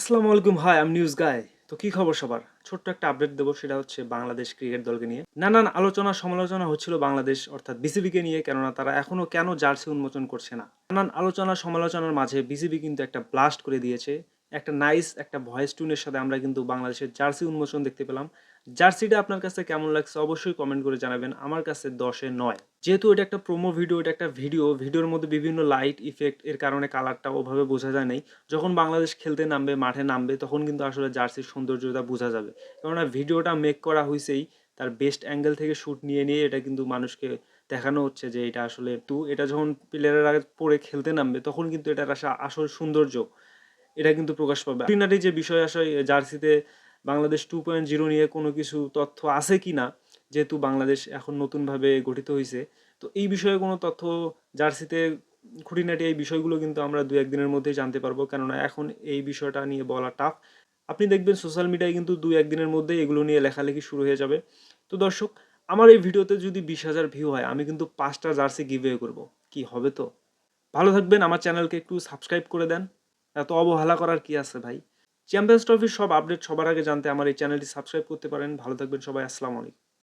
আসসালামু আলাইকুম হাই আমি নিউজ গায় তো কি খবর সবার? ছোট্ট একটা আপডেট দেবো, সেটা হচ্ছে বাংলাদেশ ক্রিকেট দলকে নিয়ে। নানান আলোচনা, সমালোচনা হচ্ছিল বাংলাদেশ, অর্থাৎ বিসিবিকে নিয়ে, কেননা তারা এখনও কেন জার্সি উন্মোচন করছে না? নানান আলোচনা, সমালোচনার মাঝে বিসিবি কিন্তু একটা ব্লাস্ট করে দিয়েছে। একটা নাইস একটা ভয়েস টুনের সাথে আমরা কিন্তু বাংলাদেশের জার্সি উন্মোচন দেখতে পেলাম। জার্সিটা আপনার কাছে কেমন লাগছে অবশ্যই কমেন্ট করে জানাবেন। আমার কাছে দশে নয়। যেহেতু এটা একটা প্রোমো ভিডিও এটা একটা ভিডিও ভিডিওর মধ্যে বিভিন্ন লাইট ইফেক্ট এর কারণে কালারটা ওভাবে বোঝা যায় নাই। যখন বাংলাদেশ খেলতে নামবে, মাঠে নামবে, তখন কিন্তু আসলে জার্সির সৌন্দর্যতা বোঝা যাবে। কেননা ভিডিওটা মেক করা হয়েছেই তার বেস্ট অ্যাঙ্গেল থেকে শ্যুট নিয়ে নিয়ে এটা কিন্তু মানুষকে দেখানো হচ্ছে যে এটা আসলে টু এটা যখন প্লেয়ারের আগে পরে খেলতে নামবে, তখন কিন্তু এটার আসা আসল সৌন্দর্য এটা কিন্তু প্রকাশ পাবে। প্রিনারি যে বিষয় আসে জার্সিতে বাংলাদেশ টু পয়েন্ট জিরো নিয়ে কোনো কিছু তথ্য আছে কি না, যেহেতু বাংলাদেশ এখন নতুনভাবে গঠিত হয়েছে তো এই বিষয়ে কোনো তথ্য জার্সিতে খুঁটিনাটি এই বিষয়গুলো কিন্তু আমরা দু একদিনের মধ্যেই জানতে পারব, কেননা এখন এই বিষয়টা নিয়ে বলা টাফ আপনি দেখবেন সোশ্যাল মিডিয়ায় কিন্তু দু একদিনের মধ্যেই এগুলো নিয়ে লেখালেখি শুরু হয়ে যাবে। তো দর্শক, আমার এই ভিডিওতে যদি বিশ হাজার ভিউ হয়, আমি কিন্তু পাঁচটা জার্সি গিভওয়ে করব। কি হবে তো? ভালো থাকবেন, আমার চ্যানেলকে একটু সাবস্ক্রাইব করে দেন। এত অবহেলা করার কি আছে ভাই? চ্যাম্পিয়ন্স ট্রফির সব আপডেট সবার আগে জানতে আমার এই চ্যানেলটি সাবস্ক্রাইব করতে পারেন। ভালো থাকবেন সবাই, আসসালামু আলাইকুম।